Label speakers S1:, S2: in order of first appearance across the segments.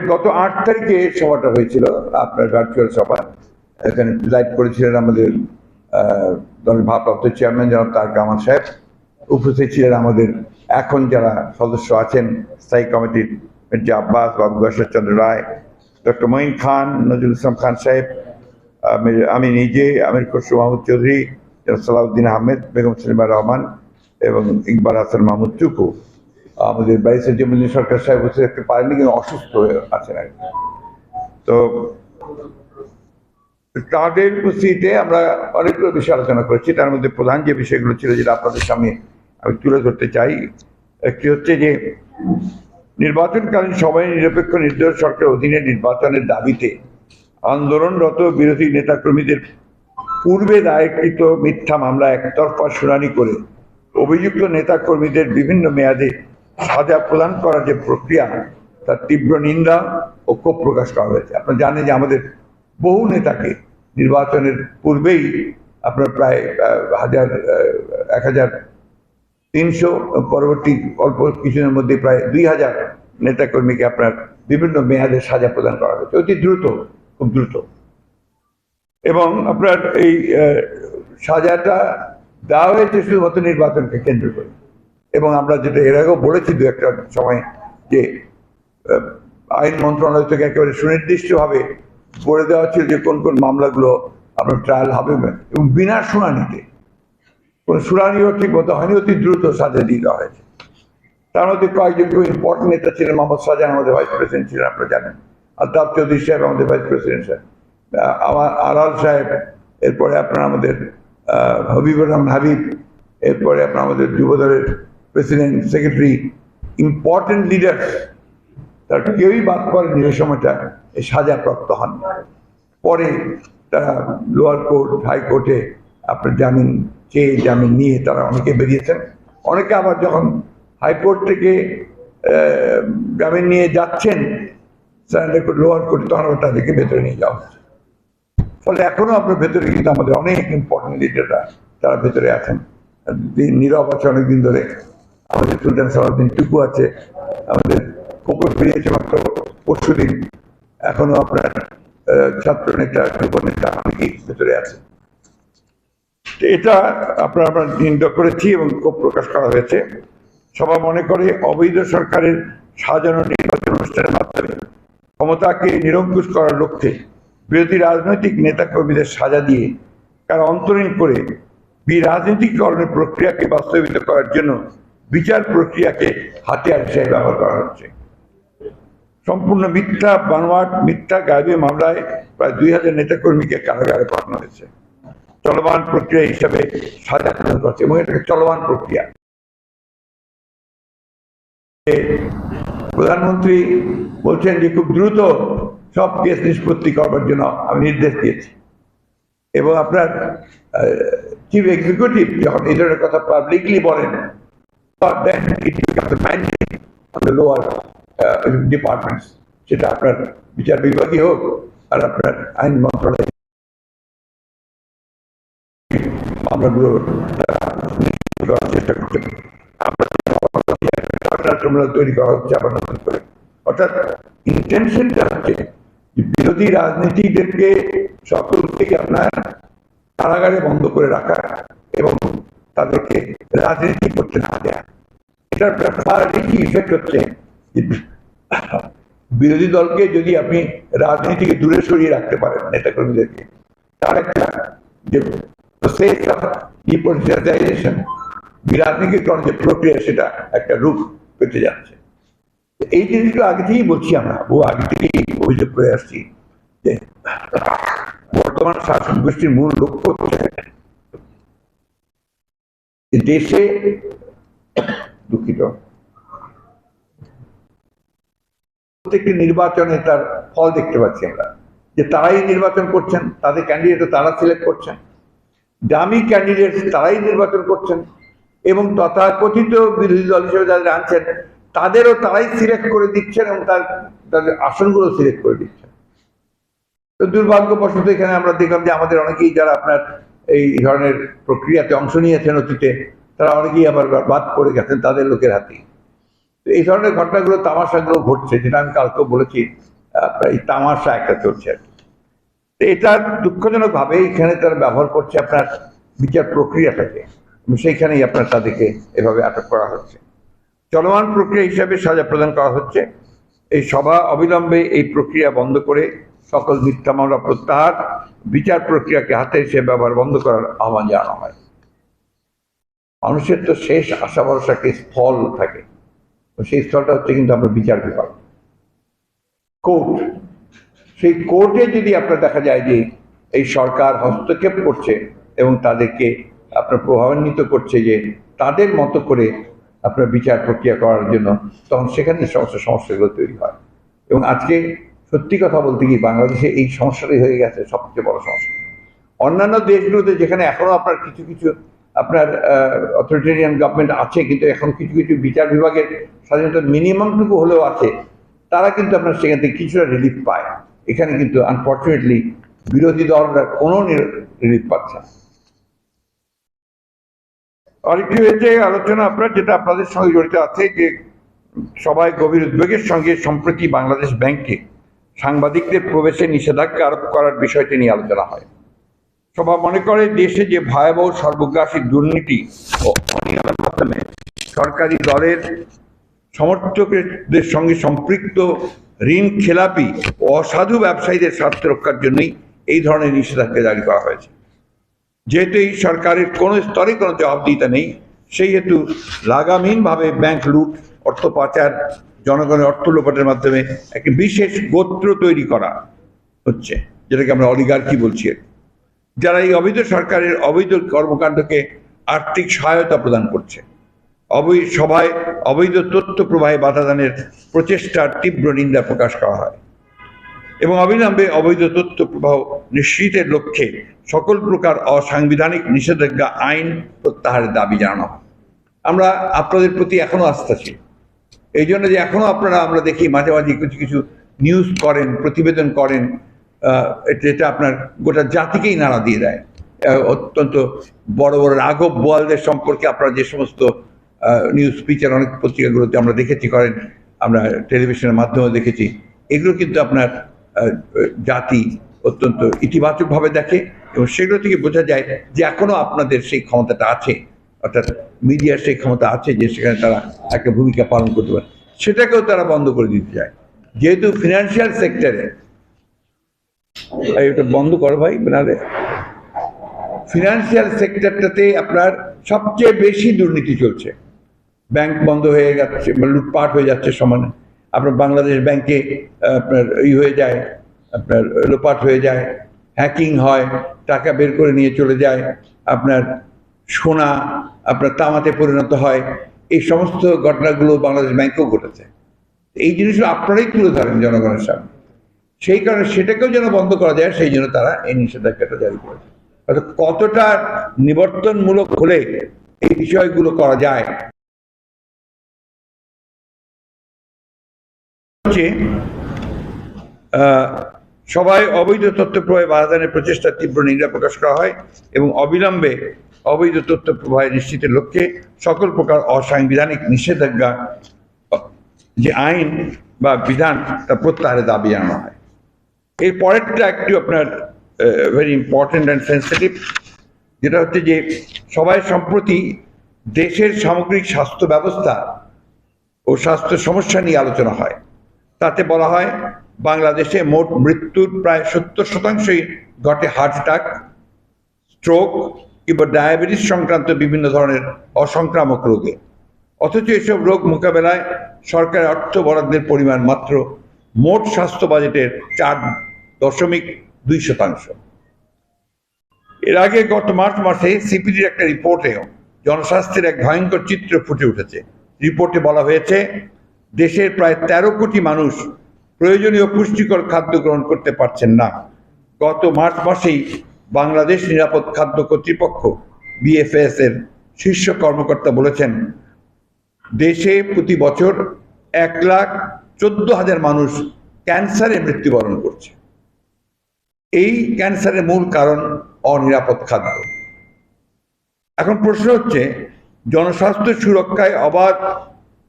S1: গত আট তারিখে সভাটা হয়েছিল, আপনার ভার্চুয়াল সভা। এখানে লাইভ করেছিলেন আমাদের দলের ভারপ্রাপ্ত চেয়ারম্যান জনাব তার কামাল সাহেব। উপস্থিত ছিলেন আমাদের এখন যারা সদস্য আছেন, স্থায়ী কমিটির মির্জা আব্বাস, বাবু চন্দ্র রায়, ডক্টর মঈন খান, নজরুল ইসলাম খান সাহেব আমি- নিজে, আমির খসরু মাহমুদ চৌধুরী সালাউদ্দিন আহমেদ, বেগম সলিমা রহমান এবং ইকবাল হাসান মাহমুদ চুকু। আমাদের ব্যারিস্টার জমিনী সরকার সাহেব বসে থাকতে পারেননি কিন্তু অসুস্থ হয়ে আছেন আর। তো তাদের উপস্থিতিতে আমরা অনেকগুলো বিষয় আলোচনা করেছি তার মধ্যে প্রধান যে বিষয়গুলো ছিল যেটা আপনাদের সামনে আমি তুলে ধরতে চাই, একটি হচ্ছে যে নির্বাচনকালীন সময়ে নিরপেক্ষ নির্দোষ সরকারের অধীনে নির্বাচনের দাবিতে আন্দোলনরত বিরোধী নেতাকর্মীদের পূর্বে দায়েরকৃত মিথ্যা মামলা একতরফা শুনানি করে অভিযুক্ত নেতাকর্মীদের বিভিন্ন মেয়াদে সাজা প্রদান করার যে প্রক্রিয়া, তার তীব্র নিন্দা ও ক্ষোভ প্রকাশ করা হয়েছে। আপনারা জানেন যে আমাদের বহু নেতাকে নির্বাচনের পূর্বেই আপনার প্রায় হাজার এক হাজার তিনশো পরবর্তী অল্প কিছুদিনের মধ্যে প্রায় দুই হাজার নেতাকর্মীকে আপনার বিভিন্ন মেয়াদে সাজা প্রদান করা হয়েছে। অতি দ্রুত, খুব দ্রুত। এবং আপনার এই সাজাটা দেওয়া হয়েছে শুধুমাত্র নির্বাচনকে কেন্দ্র করে। এবং আমরা যেটা, এর আগেও বলেছি দু একটা সময় যে আইন মন্ত্রণালয় থেকে একেবারে সুনির্দিষ্টভাবে বলে দেওয়া ছিল যে কোন কোন মামলাগুলো আপনার ট্রায়াল হবে এবং বিনা শুনানিতে। কোনো শুনানিও ঠিক মতো হয়নি, অতি দ্রুত সাজা দিয়ে দেওয়া হয়েছে। তার মধ্যে কয়েকজন খুব ইম্পর্টেন্ট নেতা ছিলেন, মোহাম্মদ শাহজাহান, আমাদের ভাইস প্রেসিডেন্ট ছিলেন, আপনারা জানেন। আলতাফ চৌধুরী সাহেব, আমাদের ভাইস প্রেসিডেন্ট সাহেব। আমার আলাল সাহেব, এরপরে আপনার আমাদের হবিবুর রহমান হাবিব, এরপরে আপনার আমাদের যুবদলের প্রেসিডেন্ট সেক্রেটারি ইম্পর্টেন্ট লিডার তার কেউই বাদ করেনি ওই সময়টা সাজাপ্রাপ্ত হন। পরে তারা লোয়ার কোর্ট হাইকোর্টে আপনার জামিন চেয়ে জামিন নিয়ে তারা অনেকে বেরিয়েছেন। অনেকে আবার যখন হাইকোর্ট থেকে জামিন নিয়ে যাচ্ছেন লোয়ার কোর্টে তখন আবার তাদেরকে ভেতরে নিয়ে যাওয়া হচ্ছে। ফলে এখনও আপনার ভেতরে কিন্তু আমাদের অনেক ইম্পর্টেন্ট লিডাররা তারা ভেতরে আছেন। নীরব আছে অনেকদিন ধরে। আমাদের সুলতান সালাউদ্দিন টুকু আছে, আমাদের কোকর ফিরিয়েছে মাত্র পরশু দিন এখনও আপনার ছাত্র নেতা, যুব নেতা অনেকেই ভেতরে আছে। এটা আপনার, আমরা নিন্দা করেছি এবং ক্ষোভ প্রকাশ করা হয়েছে। সবাই মনে করে অবৈধ সরকারের সাজানো নির্বাচন অনুষ্ঠানের মাধ্যমে ক্ষমতাকে নিরঙ্কুশ করার লক্ষ্যে বিরোধী রাজনৈতিক নেতাকর্মীদের সাজা দিয়ে, তার অন্তরীণ করে বি রাজনীতিকরণের প্রক্রিয়াকে বাস্তবিত করার জন্য বিচার প্রক্রিয়াকে হাতিয়ার হিসেবে ব্যবহার করা হচ্ছে। সম্পূর্ণ মিথ্যা, বানোয়াট, মিথ্যা, গায়েবী মামলায় প্রায় দুই হাজার নেতাকর্মীকে কারাগারে পাঠানো হয়েছে। চলমান প্রক্রিয়া হিসাবে সাজা প্রদান করছে এবং এটাকে চলমান প্রক্রিয়া। প্রধানমন্ত্রী বলছেন যে খুব দ্রুত সব কেস নিষ্পত্তি করবার জন্য আমি নির্দেশ দিয়েছি। এবং আপনার চিফ এক্সিকিউটিভ যখন এই ধরনের কথা পাবলিকলি বলেন then it becomes minding on the lower departments সেটা আপনার বিচার বিভাগই হোক আর আপনার আইন মন্ত্রণালয় মামলাগুলো করার চেষ্টা করছেন আমরা তৈরি করা হচ্ছে আবার নতুন করে। অর্থাৎ ইন্টেনশনটা হচ্ছে বিরোধী রাজনীতিদেরকে সকল থেকে আপনার কারাগারে বন্ধ করে রাখা এবং তাদেরকে রাজনীতি করতে না দেয়া এটার কি ইফেক্ট হচ্ছে যে বিরোধী দলকে যদি আপনি রাজনীতিকে দূরে সরিয়ে রাখতে পারেন নেতাকর্মীদেরকে তার একটা যে প্রসেস ডিপোলিটাইজেশন রাজনীতিকরণ যে প্রক্রিয়া সেটা একটা রূপ পেতে যাচ্ছে এই জিনিসগুলো আগে থেকেই বলছি আমরা বহু আগে থেকেই অভিযোগ করে আসছি যে বর্তমান শাসক গোষ্ঠীর মূল লক্ষ্য হচ্ছে যে দেশে দুঃখিত। প্রত্যেকটি নির্বাচনে তার ফল দেখতে পাচ্ছি আমরা। যে তারাই নির্বাচন করছেন, তাদের ক্যান্ডিডেট তারা সিলেক্ট করছেন। দামি ক্যান্ডিডেট তারাই নির্বাচন করছেন এবং তথাকথিত বিরোধী দল হিসেবে যাদের আনছেন, তাদেরও তারাই সিলেক্ট করে দিচ্ছেন এবং তার, তাদের আসনগুলো সিলেক্ট করে দিচ্ছেন। তো দুর্ভাগ্যবশত এখানে আমরা দেখলাম যে আমাদের অনেকেই যারা আপনার এই ধরনের প্রক্রিয়াতে অংশ নিয়েছেন অতীতে, তারা অনেকেই আবার বাদ পড়ে গেছেন তাদের লোকের হাতে তো এই ধরনের ঘটনাগুলো তামাশাগুলো ঘটছে, যেটা আমি কালকেও বলেছি এই তামাশা একটা চলছে আর এটা দুঃখজনকভাবে এখানে তারা ব্যবহার করছে আপনার বিচার প্রক্রিয়াটাকে। সেইখানেই আপনার তাদেরকে এভাবে আটক করা হচ্ছে। চলমান প্রক্রিয়া হিসাবে সাজা প্রদান করা হচ্ছে। এই সভা অবিলম্বে এই প্রক্রিয়া বন্ধ করে সকল মিথ্যা মামলা প্রত্যাহার বিচার প্রক্রিয়াকে হাতে এসে ব্যবহার বন্ধ করার আহ্বান জানানো হয়। মানুষের তো শেষ আশা ভরসাকে স্থল থাকে। সেই স্থলটা হচ্ছে কিন্তু আপনার বিচার বিভাগ। কোর্ট। সেই কোর্টে যদি আপনার দেখা যায় যে এই সরকার হস্তক্ষেপ করছে এবং তাদেরকে আপনার প্রভাবান্বিত করছে যে তাদের মতো করে আপনার বিচার প্রক্রিয়া করার জন্য, তখন সেখানে সমস্ত সমস্যাগুলো তৈরি হয়। এবং আজকে সত্যি কথা বলতে কি, বাংলাদেশে এই সমস্যাটাই হয়ে গেছে, সবচেয়ে বড় সমস্যা। অন্যান্য দেশগুলোতে যেখানে এখনও আপনার কিছু কিছু, আপনার অথরিটেরিয়ান গভর্নমেন্ট আছে, কিন্তু এখন কিছু কিছু বিচার বিভাগের স্বাধীনতা মিনিমামটুকু হলেও আছে, তারা কিন্তু আপনার সেখান থেকে কিছুটা রিলিফ পায়। এখানে কিন্তু আনফর্চুনেটলি বিরোধী দলরা কোনো রিলিফ পাচ্ছে না। আরেকটি হয়েছে আলোচনা আপনার, যেটা আপনাদের সঙ্গে জড়িত আছে, যে সবাই গভীর উদ্বেগের সঙ্গে সম্প্রতি বাংলাদেশ ব্যাংকে সাংবাদিকদের প্রবেশে নিষেধাজ্ঞা আরোপ করার বিষয়টি নিয়ে আলোচনা হয়। সভা মনে করে দেশে যে ভয়াবহ সর্বগ্রাসী দুর্নীতি ও অনিয়মের মাধ্যমে সরকারি দলের সমর্থকদের সঙ্গে সম্পৃক্ত ঋণ খেলাপি ও অসাধু ব্যবসায়ীদের স্বার্থ রক্ষার জন্যই এই ধরনের নিষেধাজ্ঞা জারি করা হয়েছে। যেহেতু এই সরকারের কোনো স্তরে কোনো জবাবদিহিতা নেই, সেই হেতু লাগামহীনভাবে ব্যাংক লুট, অর্থ পাচার জনগণের অর্থ লোপাটের মাধ্যমে একটি বিশেষ গোত্র তৈরি করা হচ্ছে, যেটাকে আমরা অলিগার্কি বলছি। যারা এই অবৈধ সরকারের অবৈধ কর্মকাণ্ডকে আর্থিক সহায়তা প্রদান করছে অবৈধ সভায় অবৈধ তথ্য প্রবাহে বাধাদানের প্রচেষ্টার তীব্র নিন্দা প্রকাশ করা হয় এবং অবিলম্বে অবৈধ তথ্য প্রবাহ নিশ্চিতের লক্ষ্যে সকল প্রকার অসাংবিধানিক নিষেধাজ্ঞা আইন প্রত্যাহারের দাবি জানানো। আমরা আপনাদের প্রতি এখনও আস্থাশীল এই জন্য যে এখনও আপনারা আমরা দেখি মাঝে মাঝে কিছু কিছু নিউজ করেন, প্রতিবেদন করেন এটা- আপনার গোটা জাতিকেই নাড়া দিয়ে দেয়। অত্যন্ত বড় বড় রাঘব বোয়ালদের সম্পর্কে আপনারা যে সমস্ত নিউজ পিচার অনেক পত্রিকাগুলোতে আমরা দেখেছি, করেন, আমরা টেলিভিশনের মাধ্যমে দেখেছি, এগুলো কিন্তু আপনার জাতি অত্যন্ত ইতিবাচকভাবে দেখে এবং সেগুলো থেকে বোঝা যায় যে এখনও আপনাদের সেই ক্ষমতাটা আছে। অর্থাৎ মিডিয়ার সেই ক্ষমতা আছে যে সেখানে তারা একটা ভূমিকা পালন করতে পারে, সেটাকেও তারা বন্ধ করে দিতে চায়। যেহেতু ফিনান্সিয়াল সেক্টরে এটা বন্ধ করো ভাই নাহলে ফিনান্সিয়াল সেক্টরটাতে আপনার সবচেয়ে বেশি দুর্নীতি চলছে। ব্যাংক বন্ধ হয়ে যাচ্ছে লুটপাট হয়ে যাচ্ছে সমানে। আপনার বাংলাদেশ ব্যাংকে আপনার ই হয়ে যায়, আপনার লোপাট হয়ে যায় হ্যাকিং হয়, টাকা বের করে নিয়ে চলে যায়, আপনার সোনা, আপনার তামাতে পরিণত হয়, এই সমস্ত ঘটনাগুলো বাংলাদেশ ব্যাংকেও ঘটেছে। এই জিনিসগুলো আপনারাই তুলে ধরেন জনগণের সামনে। সেই কারণে সেটাকেও যেন বন্ধ করা যায়, সেই জন্য তারা এই নিষেধাজ্ঞাটা জারি করেছে। অর্থাৎ কতটা নিবর্তনমূলক হলে এই বিষয়গুলো করা যায়? সবাই অবৈধ তথ্য প্রবাহে বাধাদানের প্রচেষ্টার তীব্র নিন্দা প্রকাশ করা হয় এবং অবিলম্বে অবৈধ তথ্য প্রবাহে নিশ্চিতের লক্ষ্যে সকল প্রকার অসাংবিধানিক নিষেধাজ্ঞা, যে আইন বা বিধান তা প্রত্যাহারের দাবি জানানো হয়। এর পরেরটা একটি আপনার ভেরি ইম্পর্টেন্ট অ্যান্ড সেন্সিটিভ যেটা হচ্ছে যে সবাই সম্প্রতি দেশের সামগ্রিক স্বাস্থ্য ব্যবস্থা ও স্বাস্থ্য সমস্যা নিয়ে আলোচনা হয়। তাতে বলা হয়, বাংলাদেশে মোট মৃত্যুর প্রায় সত্তর শতাংশই ঘটে হার্ট অ্যাটাক, স্ট্রোক কিংবা ডায়াবেটিস সংক্রান্ত বিভিন্ন ধরনের অসংক্রামক রোগে। অথচ এসব রোগ মোকাবেলায় সরকারের অর্থ বরাদ্দের পরিমাণ মাত্র মোট স্বাস্থ্য বাজেটের চার দশমিক দুই শতাংশ। এর আগে গত মার্চ মাসে সিপিডির একটা রিপোর্টেও জনস্বাস্থ্যের এক ভয়ঙ্কর চিত্র ফুটে উঠেছে। রিপোর্টে বলা হয়েছে, দেশের প্রায় তেরো কোটি মানুষ প্রয়োজনীয় পুষ্টিকর খাদ্য গ্রহণ করতে পারছেন না। গত মার্চ মাসেই বাংলাদেশ নিরাপদ খাদ্য কর্তৃপক্ষ বিএফএস এর শীর্ষ কর্মকর্তা বলেছেন, দেশে প্রতি বছর এক লাখ চোদ্দ হাজার মানুষ ক্যান্সারে মৃত্যুবরণ করছে। এই ক্যান্সারের মূল কারণ অনিরাপদ খাদ্য। এখন প্রশ্ন হচ্ছে, জনস্বাস্থ্য সুরক্ষায় অবাধ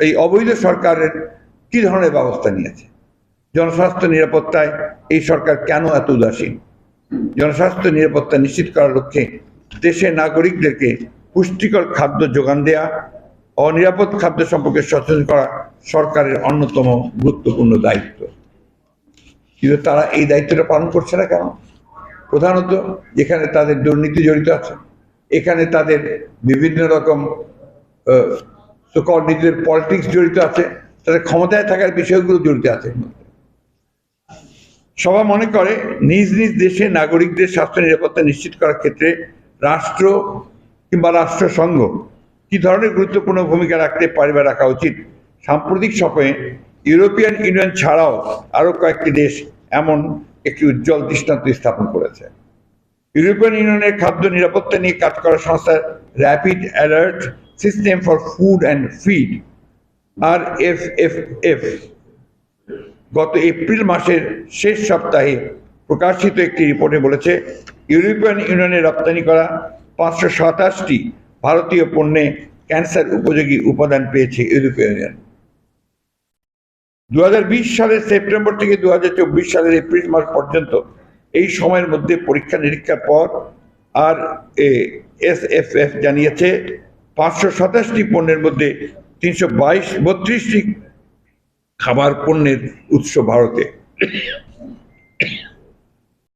S1: এই অবৈধ সরকারের কি ধরনের ব্যবস্থা নিয়েছে? জনস্বাস্থ্য নিরাপত্তায় এই সরকার কেন এত উদাসীন? জনস্বাস্থ্য নিরাপত্তা নিশ্চিত করার লক্ষ্যে দেশের নাগরিকদেরকে পুষ্টিকর খাদ্য যোগান দেয়া, অনিরাপদ খাদ্য সম্পর্কে সচেতন করা সরকারের অন্যতম গুরুত্বপূর্ণ দায়িত্ব। কিন্তু তারা এই দায়িত্বটা পালন করছে না কেন? প্রধানত যেখানে তাদের দুর্নীতি জড়িত আছে, এখানে তাদের বিভিন্ন রকম নিজেদের পলিটিক্স জড়িত আছে, তাদের ক্ষমতায় থাকার বিষয়গুলো জড়িত আছে। সবাই মনে করে, নিজ নিজ দেশে নাগরিকদের স্বাস্থ্য নিরাপত্তা নিশ্চিত করার ক্ষেত্রে রাষ্ট্র কিংবা রাষ্ট্রসংঘ কি ধরনের গুরুত্বপূর্ণ ভূমিকা রাখতে পারে বা রাখা উচিত? সাম্প্রতিক সময়ে ইউরোপিয়ান ইউনিয়ন ছাড়াও আরও কয়েকটি দেশ এমন একটি উজ্জ্বল দৃষ্টান্ত স্থাপন করেছে। ইউরোপিয়ান ইউনিয়নের খাদ্য নিরাপত্তা নিয়ে কাজ করা সংস্থা rapid alert system for food and feed R F F F গত এপ্রিল মাসের শেষ সপ্তাহে প্রকাশিত একটি রিপোর্টে বলেছে, ইউরোপিয়ান ইউনিয়নে রপ্তানি করা পাঁচশো সাতাশটি ভারতীয় পণ্যে ক্যান্সার উপযোগী উপাদান পেয়েছে ইউরোপিয়ান ইউনিয়ন। দু সালের সেপ্টেম্বর থেকে দু হাজার চব্বিশ সালের এপ্রিল মাস পর্যন্ত এই সময়ের মধ্যে পরীক্ষা নিরীক্ষার পর আর এস এফ এফ জানিয়েছে, পাঁচশো সাতাশটি পণ্যের মধ্যে তিনশো বাইশ, বত্রিশটি খাবার পণ্যের উৎস ভারতে।